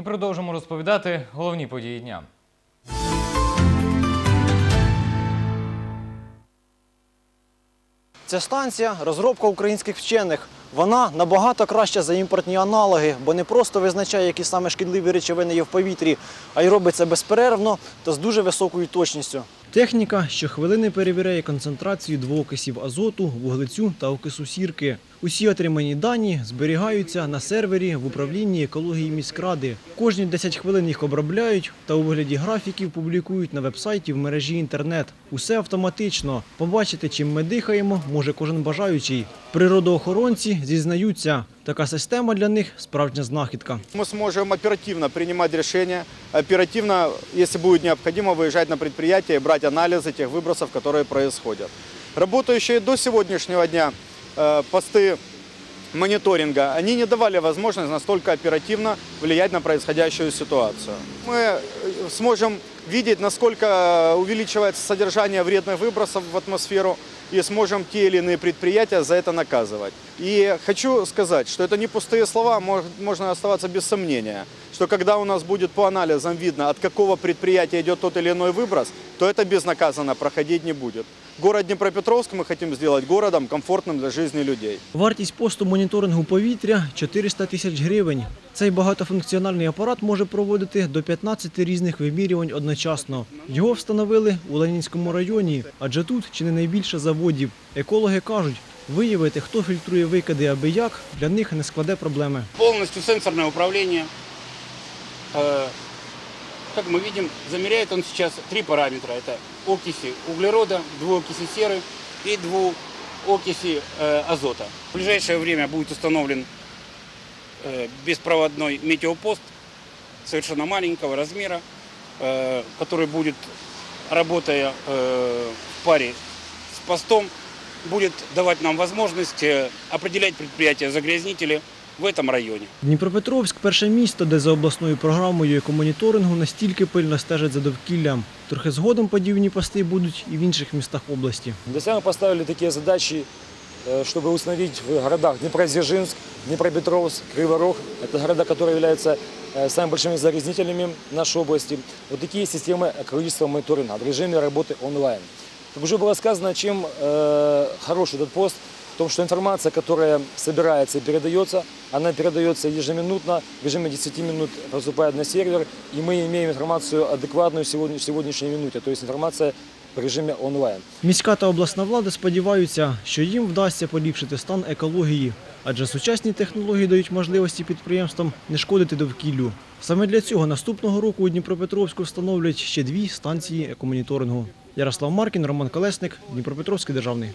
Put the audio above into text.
І продовжимо розповідати головні події дня. Ця станція розробка українських вчених. Вона набагато краща за імпортні аналоги, бо не просто визначає, які саме шкідливі речовини є в повітрі, а й робить це безперервно та з дуже високою точністю. Техніка щохвилини перевіряє концентрацію двоокисів азоту, вуглецю та окису сірки. Усі отримані дані зберігаються на сервері в управлінні екології міськради. Кожні 10 хвилин їх обробляють та у вигляді графіків публікують на вебсайті в мережі інтернет. Усе автоматично. Побачити, чим ми дихаємо, може кожен бажаючий. Природоохоронці зізнаються, така система для них справжня знахідка. Мы сможем оперативно принимать решения, оперативно, если будет необходимо, выезжать на предприятие и брать анализы тех выбросов, которые происходят. Работающие до сегодняшнего дня э, посты мониторинга, они не давали возможность настолько оперативно влиять на происходящую ситуацию. Мы э, сможем видеть, насколько увеличивается содержание вредных выбросов в атмосферу и сможем те или иные предприятия за это наказывать. И хочу сказать, что это не пустые слова, мож- можно оставаться без сомнения, что когда у нас будет по анализам видно, от какого предприятия идет тот или иной выброс, то это безнаказанно проходить не будет. Город Днепропетровск мы хотим сделать городом, комфортным для жизни людей. Вартість посту моніторингу повітря 400 тисяч гривень. Цей багатофункціональний апарат може проводити до 15 різних вимірювань одночасно. Його встановили у Ленінському районі, адже тут чи не найбільше заводів. Екологи кажуть, виявити, хто фільтрує викиди аби як, для них не складе проблеми. полностью сенсорное управление. Э, Как мы видим, замеряет он сейчас три параметра. Это окиси углерода, двуокиси серы и двуокиси э, азота. В ближайшее время будет установлен э, беспроводной метеопост совершенно маленького размера, э, который будет, работая э, в паре с постом, будет давать нам возможность э, определять предприятия-загрязнители в этом районе. Дніпропетровськ перше місто, де за обласною програмою екомоніторингу настільки пильно стежать за довкіллям. Трохи згодом подібні пости будуть і в інших містах області. Для себя мы поставили такие задачи, э, чтобы установить в городах Днепродзержинск, Днепропетровск, Кривый Рог. Это города, которые являются э, самыми большими загрязнителями нашей области. Вот такие системы экологического мониторинга в режиме работы онлайн. Как уже было сказано, чем э, хорош этот пост, в том, что информация, которая собирается и передается, она передается ежеминутно, в режиме 10 минут поступает на сервер, и мы имеем информацию адекватную в сегодняшней минуте, то есть информация в режиме онлайн. Міська та обласна влада сподіваються, що їм вдасться поліпшити стан екології, адже сучасні технології дають можливості підприємствам не шкодити довкіллю. Саме для цього наступного року у Дніпропетровську встановлять ще дві станції екомоніторингу. Ярослав Маркін, Роман Колесник, Дніпропетровський державний.